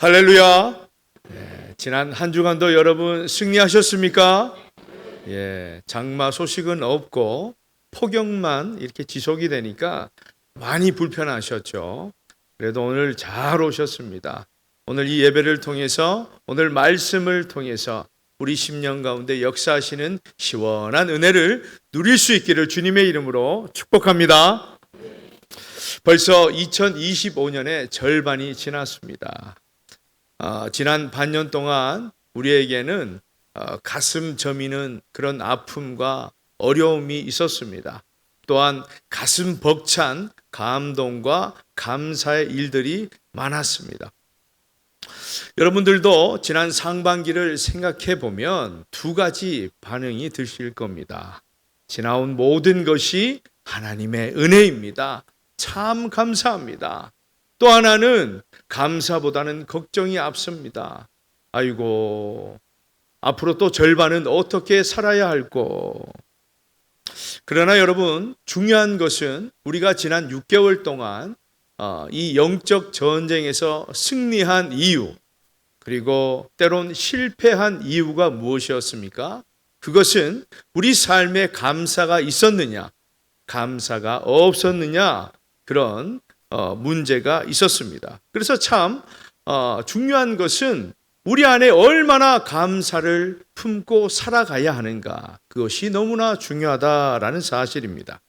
할렐루야. 예, 지난 한 주간도 여러분 승리하셨습니까? 예, 장마 소식은 없고 폭염만 이렇게 지속이 되니까 많이 불편하셨죠. 그래도 오늘 잘 오셨습니다. 오늘 이 예배를 통해서 오늘 말씀을 통해서 우리 10년 가운데 역사하시는 시원한 은혜를 누릴 수 있기를 주님의 이름으로 축복합니다. 벌써 2025년의 절반이 지났습니다. 어, 지난 반년 동안 우리에게는 어, 가슴 저미는 그런 아픔과 어려움이 있었습니다. 또한 가슴 벅찬 감동과 감사의 일들이 많았습니다. 여러분들도 지난 상반기를 생각해 보면 두 가지 반응이 드실 겁니다. 지나온 모든 것이 하나님의 은혜입니다. 참 감사합니다. 또 하나는 감사보다는 걱정이 앞섭니다. 아이고, 앞으로 또 절반은 어떻게 살아야 할꼬. 그러나 여러분, 중요한 것은 우리가 지난 6개월 동안 어, 이 영적 전쟁에서 승리한 이유, 그리고 때론 실패한 이유가 무엇이었습니까? 그것은 우리 삶에 감사가 있었느냐, 감사가 없었느냐, 그런 어, 문제가 있었습니다. 그래서 참 어, 중요한 것은 우리 안에 얼마나 감사를 품고 살아가야 하는가 그것이 너무나 중요하다라는 사실입니다.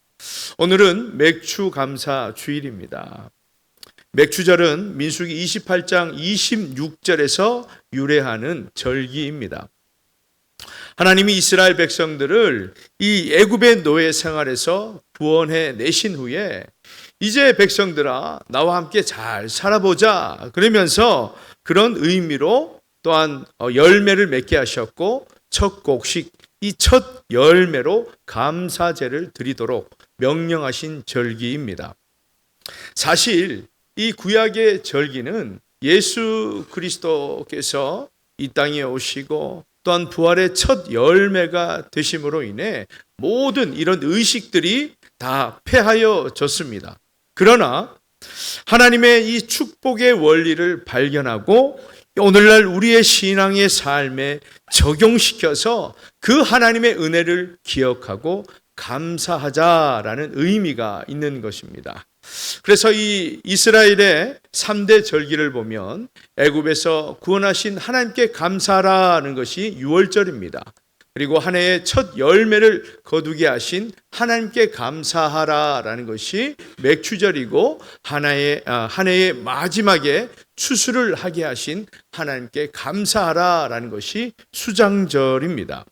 오늘은 맥주 감사 주일입니다. 맥주절은 민수기 28장 26절에서 유래하는 절기입니다. 하나님이 이스라엘 백성들을 이 애굽의 노예 생활에서 구원해 내신 후에 이제 백성들아 나와 함께 잘 살아보자 그러면서 그런 의미로 또한 어, 열매를 맺게 하셨고 첫 곡식 이 첫 열매로 감사제를 드리도록 명령하신 절기입니다. 사실 이 구약의 절기는 예수 그리스도께서 이 땅에 오시고 또한 부활의 첫 열매가 되심으로 인해 모든 이런 의식들이 다 폐하여졌습니다. 그러나 하나님의 이 축복의 원리를 발견하고 오늘날 우리의 신앙의 삶에 적용시켜서 그 하나님의 은혜를 기억하고 감사하자라는 의미가 있는 것입니다. 그래서 이 이스라엘의 3대 절기를 보면 애굽에서 구원하신 하나님께 감사라는 것이 6월절입니다. 그리고 한 해의 첫 열매를 거두게 하신 하나님께 감사하라라는 것이 맥추절이고 하나의 아, 한 해의 마지막에 추수를 하게 하신 하나님께 감사하라라는 것이 수장절입니다.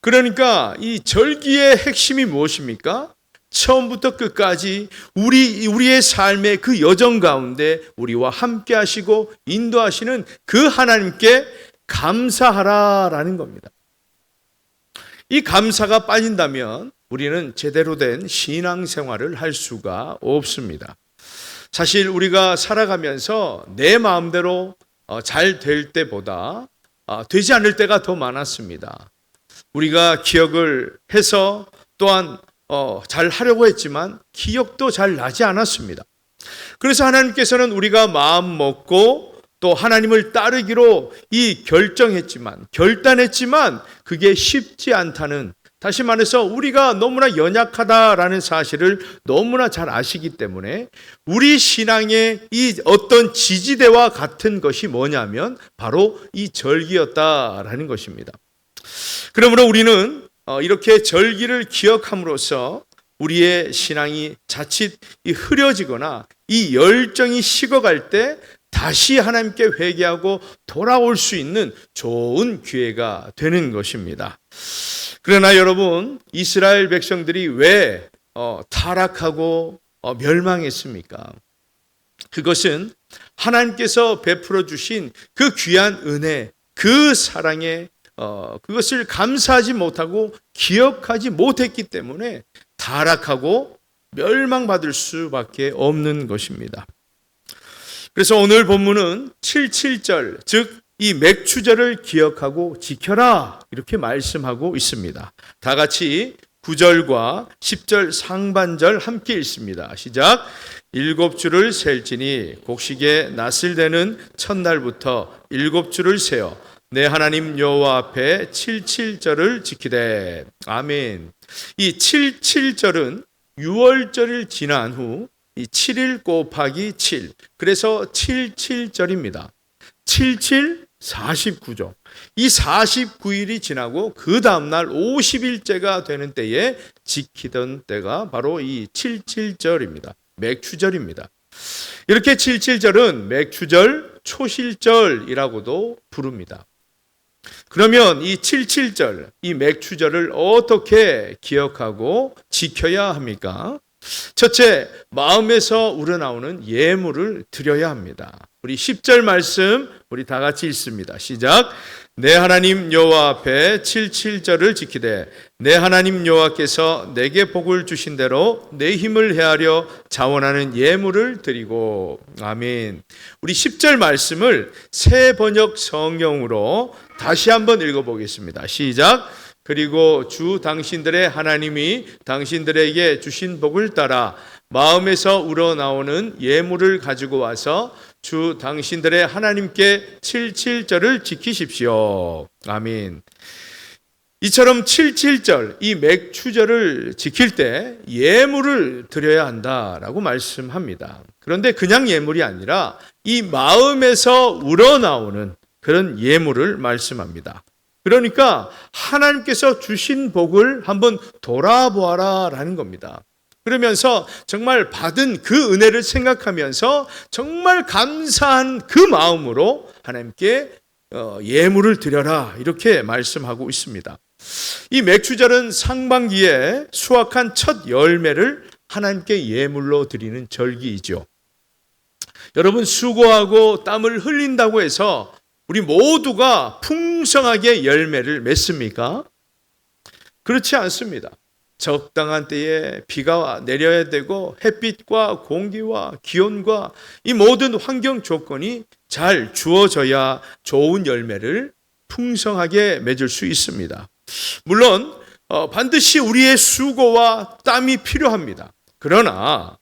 그러니까 이 절기의 핵심이 무엇입니까? 처음부터 끝까지 우리 우리의 삶의 그 여정 가운데 우리와 함께 하시고 인도하시는 그 하나님께 감사하라라는 겁니다. 이 감사가 빠진다면 우리는 제대로 된 신앙생활을 할 수가 없습니다. 사실 우리가 살아가면서 내 마음대로 어, 잘될 때보다 어, 되지 않을 때가 더 많았습니다. 우리가 기억을 해서 또한 어, 잘 하려고 했지만 기억도 잘 나지 않았습니다. 그래서 하나님께서는 우리가 마음 먹고 또 하나님을 따르기로 이 결정했지만 결단했지만 그게 쉽지 않다는 다시 말해서 우리가 너무나 연약하다라는 사실을 너무나 잘 아시기 때문에 우리 신앙의 이 어떤 지지대와 같은 것이 뭐냐면 바로 이 절기였다라는 것입니다. 그러므로 우리는 어, 이렇게 절기를 기억함으로써 우리의 신앙이 자칫 흐려지거나 이 열정이 식어갈 때 다시 하나님께 회개하고 돌아올 수 있는 좋은 기회가 되는 것입니다. 그러나 여러분, 이스라엘 백성들이 왜 어, 타락하고 어, 멸망했습니까? 그것은 하나님께서 베풀어 주신 그 귀한 은혜, 그 사랑에 어, 그것을 감사하지 못하고 기억하지 못했기 때문에 타락하고 멸망받을 수밖에 없는 것입니다. 그래서 오늘 본문은 77절, 즉, 이 맥추절을 기억하고 지켜라. 이렇게 말씀하고 있습니다. 다 같이 9절과 10절 상반절 함께 읽습니다. 시작. 일곱 줄을 셀지니 곡식에 낯을 대는 첫날부터 일곱 줄을 세어 내 하나님 여호와 앞에 77절을 지키되 아멘. 이 77절은 6월절을 지난 후이 7일 곱하기 7 그래서 77절입니다. 77 49죠. 이 49일이 지나고 그 다음 날 50일째가 되는 때에 지키던 때가 바로 이 77절입니다. 맥추절입니다. 이렇게 77절은 맥추절, 초실절이라고도 부릅니다. 그러면 이 77절, 이 맥추절을 어떻게 기억하고 지켜야 합니까? 첫째, 마음에서 우러나오는 예물을 드려야 합니다. 우리 10절 말씀 우리 다 같이 읽습니다. 시작. 내 하나님 여호와 앞에 77절을 지키되 내 하나님 여호와께서 내게 복을 주신 대로 내 힘을 헤아려 자원하는 예물을 드리고 아멘. 우리 10절 말씀을 새 번역 성경으로 다시 한번 읽어 보겠습니다. 시작. 그리고 주 당신들의 하나님이 당신들에게 주신 복을 따라 마음에서 우러나오는 예물을 가지고 와서 주 당신들의 하나님께 77절을 지키십시오. 아멘. 이처럼 77절, 이 맥추절을 지킬 때 예물을 드려야 한다라고 말씀합니다. 그런데 그냥 예물이 아니라 이 마음에서 우러나오는 그런 예물을 말씀합니다. 그러니까 하나님께서 주신 복을 한번 돌아보아라라는 겁니다. 그러면서 정말 받은 그 은혜를 생각하면서 정말 감사한 그 마음으로 하나님께 어, 예물을 드려라 이렇게 말씀하고 있습니다. 이 맥주절은 상반기에 수확한 첫 열매를 하나님께 예물로 드리는 절기이죠. 여러분 수고하고 땀을 흘린다고 해서 우리 모두가 풍성하게 열매를 맺습니까? 그렇지 않습니다. 적당한 때에 비가 내려야 되고 햇빛과 공기와 기온과 이 모든 환경 조건이 잘 주어져야 좋은 열매를 풍성하게 맺을 수 있습니다. 물론 어, 반드시 우리의 수고와 땀이 필요합니다. 그러나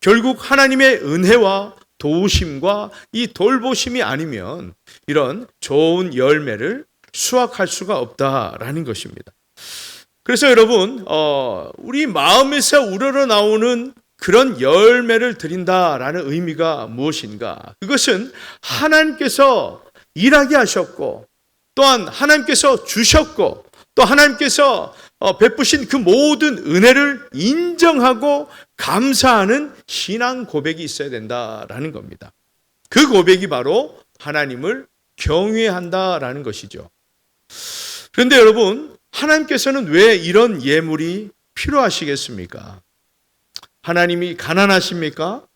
결국 하나님의 은혜와 도우심과 이 돌보심이 아니면 이런 좋은 열매를 수확할 수가 없다라는 것입니다. 그래서 여러분, 어, 우리 마음에서 우러러 나오는 그런 열매를 드린다라는 의미가 무엇인가? 그것은 하나님께서 일하게 하셨고, 또한 하나님께서 주셨고, 또 하나님께서 어, 베푸신 그 모든 은혜를 인정하고 감사하는 신앙 고백이 있어야 된다라는 겁니다. 그 고백이 바로 하나님을 경외한다라는 것이죠. 그런데 여러분, 하나님께서는 왜 이런 예물이 필요하시겠습니까? 하나님이 가난하십니까?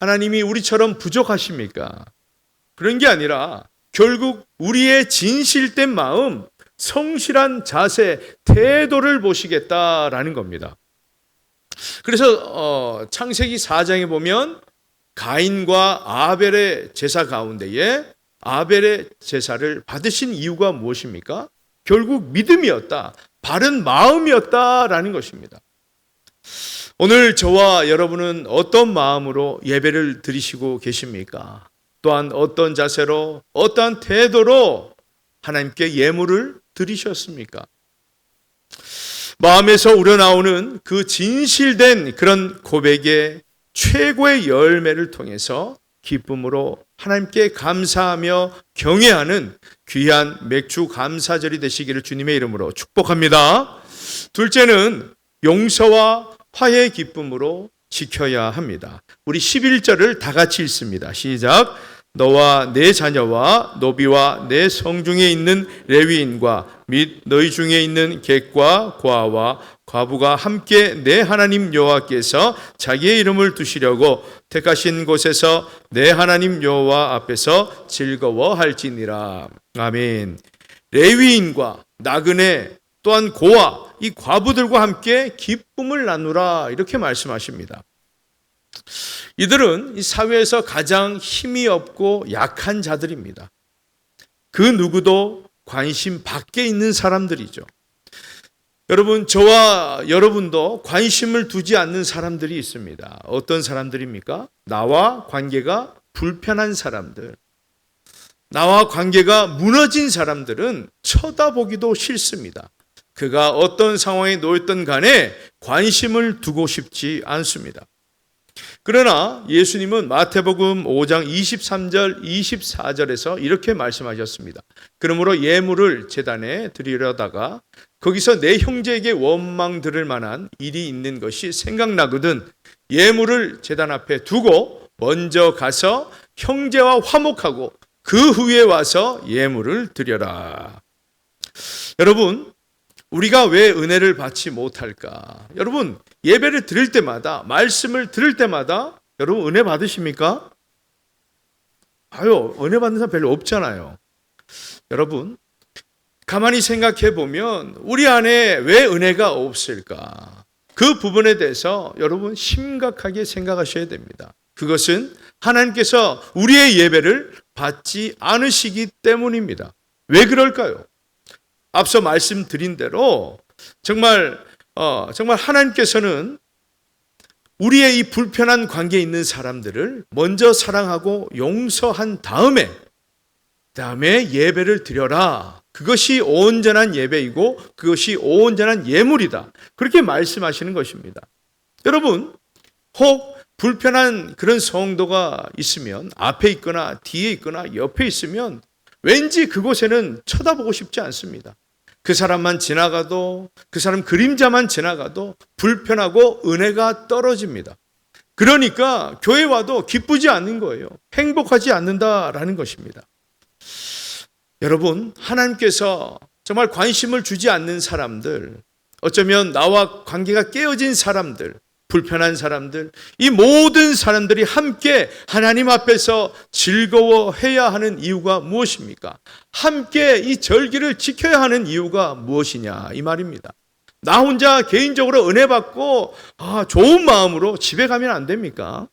하나님이 우리처럼 부족하십니까? 그런 게 아니라 결국 우리의 진실된 마음, 성실한 자세, 태도를 보시겠다라는 겁니다. 그래서 어, 창세기 4장에 보면 가인과 아벨의 제사 가운데에 아벨의 제사를 받으신 이유가 무엇입니까? 결국 믿음이었다. 바른 마음이었다라는 것입니다. 오늘 저와 여러분은 어떤 마음으로 예배를 드리시고 계십니까? 또한 어떤 자세로, 어떠한 태도로 하나님께 예물을 드리셨습니까? 마음에서 우러나오는 그 진실된 그런 고백의 최고의 열매를 통해서 기쁨으로 하나님께 감사하며 경외하는 귀한 맥주 감사절이 되시기를 주님의 이름으로 축복합니다. 둘째는 용서와 화해의 기쁨으로 지켜야 합니다. 우리 11절을 다 같이 읽습니다. 시작. 너와 내 자녀와 노비와 내 성중에 있는 레위인과 및 너희 중에 있는 객과 과와 과부가 함께 내 하나님 여호와께서 자기의 이름을 두시려고 택하신 곳에서 내 하나님 여호와 앞에서 즐거워할지니라. 아멘. 레위인과 나그네 또한 고아 이 과부들과 함께 기쁨을 나누라 이렇게 말씀하십니다. 이들은 이 사회에서 가장 힘이 없고 약한 자들입니다. 그 누구도 관심 밖에 있는 사람들이죠. 여러분, 저와 여러분도 관심을 두지 않는 사람들이 있습니다. 어떤 사람들입니까? 나와 관계가 불편한 사람들. 나와 관계가 무너진 사람들은 쳐다보기도 싫습니다. 그가 어떤 상황에 놓였던 간에 관심을 두고 싶지 않습니다. 그러나 예수님은 마태복음 5장 23절, 24절에서 이렇게 말씀하셨습니다. 그러므로 예물을 재단에 드리려다가 거기서 내 형제에게 원망 들을 만한 일이 있는 것이 생각나거든 예물을 재단 앞에 두고 먼저 가서 형제와 화목하고 그 후에 와서 예물을 드려라. 여러분, 우리가 왜 은혜를 받지 못할까? 여러분, 예배를 드릴 때마다, 말씀을 들을 때마다, 여러분, 은혜 받으십니까? 아유, 은혜 받는 사람 별로 없잖아요. 여러분, 가만히 생각해 보면, 우리 안에 왜 은혜가 없을까? 그 부분에 대해서 여러분 심각하게 생각하셔야 됩니다. 그것은 하나님께서 우리의 예배를 받지 않으시기 때문입니다. 왜 그럴까요? 앞서 말씀드린 대로 정말 어, 정말 하나님께서는 우리의 이 불편한 관계에 있는 사람들을 먼저 사랑하고 용서한 다음에 다음에 예배를 드려라. 그것이 온전한 예배이고 그것이 온전한 예물이다. 그렇게 말씀하시는 것입니다. 여러분, 혹 불편한 그런 성도가 있으면 앞에 있거나 뒤에 있거나 옆에 있으면 왠지 그곳에는 쳐다보고 싶지 않습니다. 그 사람만 지나가도 그 사람 그림자만 지나가도 불편하고 은혜가 떨어집니다. 그러니까 교회 와도 기쁘지 않는 거예요. 행복하지 않는다라는 것입니다. 여러분, 하나님께서 정말 관심을 주지 않는 사람들, 어쩌면 나와 관계가 깨어진 사람들, 불편한 사람들, 이 모든 사람들이 함께 하나님 앞에서 즐거워해야 하는 이유가 무엇입니까? 함께 이 절기를 지켜야 하는 이유가 무엇이냐? 이 말입니다. 나 혼자 개인적으로 은혜 받고 아, 좋은 마음으로 집에 가면 안 됩니까?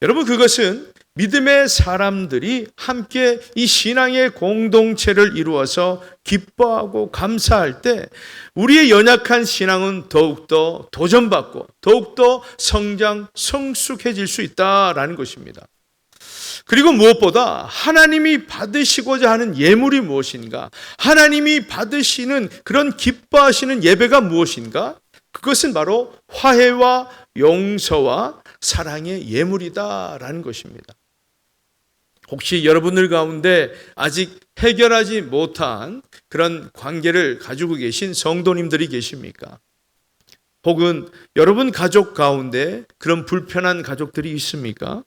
여러분 그것은 믿음의 사람들이 함께 이 신앙의 공동체를 이루어서 기뻐하고 감사할 때 우리의 연약한 신앙은 더욱더 도전받고 더욱더 성장, 성숙해질 수 있다라는 것입니다. 그리고 무엇보다 하나님이 받으시고자 하는 예물이 무엇인가? 하나님이 받으시는 그런 기뻐하시는 예배가 무엇인가? 그것은 바로 화해와 용서와 사랑의 예물이다라는 것입니다. 혹시 여러분들 가운데 아직 해결하지 못한 그런 관계를 가지고 계신 성도님들이 계십니까? 혹은 여러분 가족 가운데 그런 불편한 가족들이 있습니까?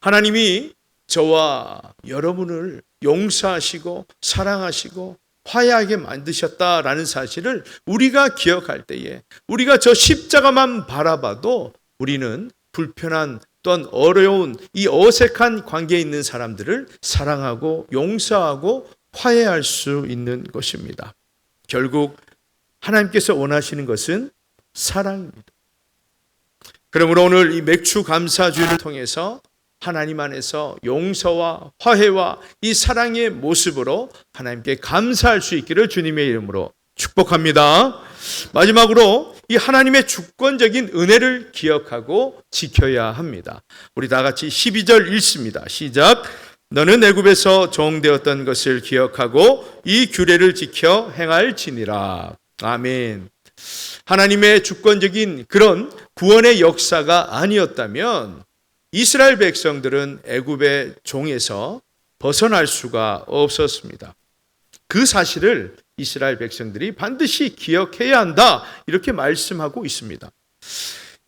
하나님이 저와 여러분을 용서하시고 사랑하시고 화해하게 만드셨다라는 사실을 우리가 기억할 때에 우리가 저 십자가만 바라봐도 우리는 불편한 또한 어려운 이 어색한 관계에 있는 사람들을 사랑하고 용서하고 화해할 수 있는 것입니다. 결국 하나님께서 원하시는 것은 사랑입니다. 그러므로 오늘 이 맥주 감사주의를 통해서 하나님 안에서 용서와 화해와 이 사랑의 모습으로 하나님께 감사할 수 있기를 주님의 이름으로 축복합니다. 마지막으로 이 하나님의 주권적인 은혜를 기억하고 지켜야 합니다. 우리 다 같이 12절 읽습니다. 시작. 너는 애굽에서 종되었던 것을 기억하고 이 규례를 지켜 행할지니라. 아멘. 하나님의 주권적인 그런 구원의 역사가 아니었다면 이스라엘 백성들은 애굽의 종에서 벗어날 수가 없었습니다. 그 사실을 이스라엘 백성들이 반드시 기억해야 한다. 이렇게 말씀하고 있습니다.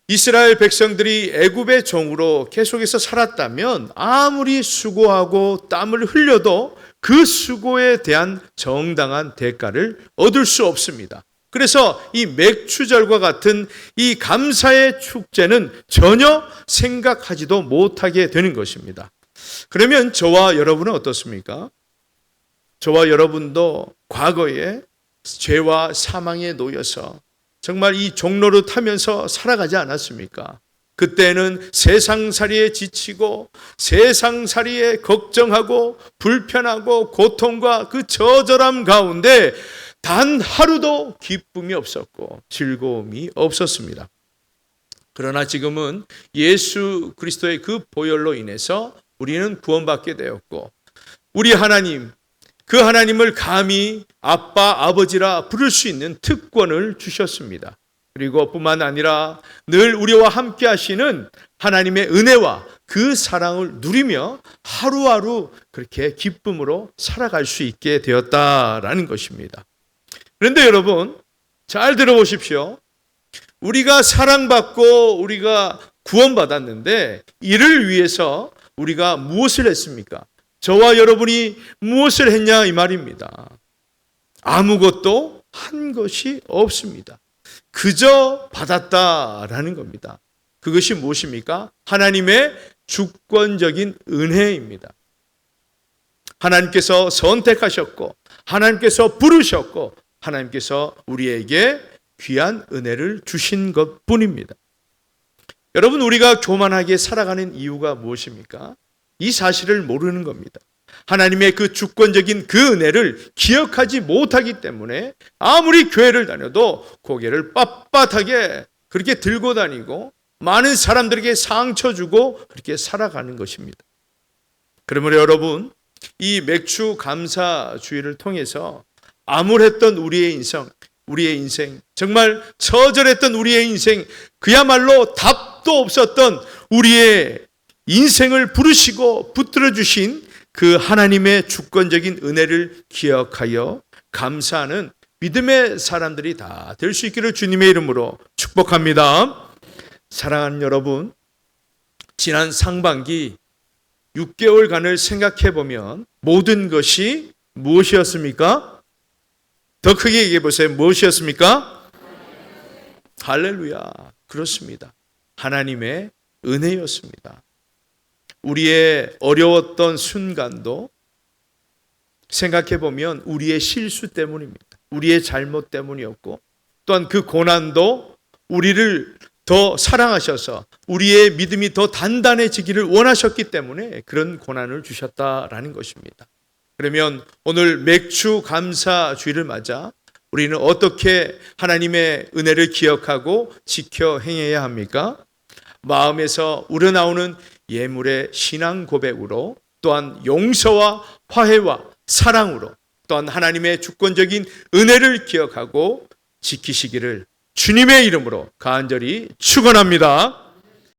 이스라엘 백성들이 애굽의 종으로 계속해서 살았다면 아무리 수고하고 땀을 흘려도 그 수고에 대한 정당한 대가를 얻을 수 없습니다. 그래서 이 맥추절과 같은 이 감사의 축제는 전혀 생각하지도 못하게 되는 것입니다. 그러면 저와 여러분은 어떻습니까? 저와 여러분도 과거에 죄와 사망에 놓여서 정말 이 종로를 타면서 살아가지 않았습니까? 그때는 세상살이에 지치고 세상살이에 걱정하고 불편하고 고통과 그 저절함 가운데 단 하루도 기쁨이 없었고 즐거움이 없었습니다. 그러나 지금은 예수 그리스도의 그 보혈로 인해서 우리는 구원받게 되었고 우리 하나님 그 하나님을 감히 아빠 아버지라 부를 수 있는 특권을 주셨습니다. 그리고 뿐만 아니라 늘 우리와 함께 하시는 하나님의 은혜와 그 사랑을 누리며 하루하루 그렇게 기쁨으로 살아갈 수 있게 되었다라는 것입니다. 그런데 여러분, 잘 들어보십시오. 우리가 사랑받고 우리가 구원받았는데 이를 위해서 우리가 무엇을 했습니까? 저와 여러분이 무엇을 했냐 이 말입니다. 아무것도 한 것이 없습니다. 그저 받았다라는 겁니다. 그것이 무엇입니까? 하나님의 주권적인 은혜입니다. 하나님께서 선택하셨고, 하나님께서 부르셨고, 하나님께서 우리에게 귀한 은혜를 주신 것 뿐입니다. 여러분, 우리가 교만하게 살아가는 이유가 무엇입니까? 이 사실을 모르는 겁니다. 하나님의 그 주권적인 그 은혜를 기억하지 못하기 때문에 아무리 교회를 다녀도 고개를 빳빳하게 그렇게 들고 다니고 많은 사람들에게 상처 주고 그렇게 살아가는 것입니다. 그러므로 여러분, 이 맥주 감사 주의를 통해서 암울했던 우리의 인생, 우리의 인생, 정말 처절했던 우리의 인생, 그야말로 답도 없었던 우리의 인생을 부르시고 붙들어 주신 그 하나님의 주권적인 은혜를 기억하여 감사하는 믿음의 사람들이 다 될 수 있기를 주님의 이름으로 축복합니다. 사랑하는 여러분, 지난 상반기 6개월간을 생각해 보면 모든 것이 무엇이었습니까? 더 크게 얘기해 보세요. 무엇이었습니까? 할렐루야. 그렇습니다. 하나님의 은혜였습니다. 우리의 어려웠던 순간도 생각해 보면 우리의 실수 때문입니다. 우리의 잘못 때문이었고 또한 그 고난도 우리를 더 사랑하셔서 우리의 믿음이 더 단단해지기를 원하셨기 때문에 그런 고난을 주셨다라는 것입니다. 그러면 오늘 맥주 감사 주의를 맞아 우리는 어떻게 하나님의 은혜를 기억하고 지켜 행해야 합니까? 마음에서 우러나오는 예물의 신앙 고백으로 또한 용서와 화해와 사랑으로 또한 하나님의 주권적인 은혜를 기억하고 지키시기를 주님의 이름으로 간절히 축원합니다.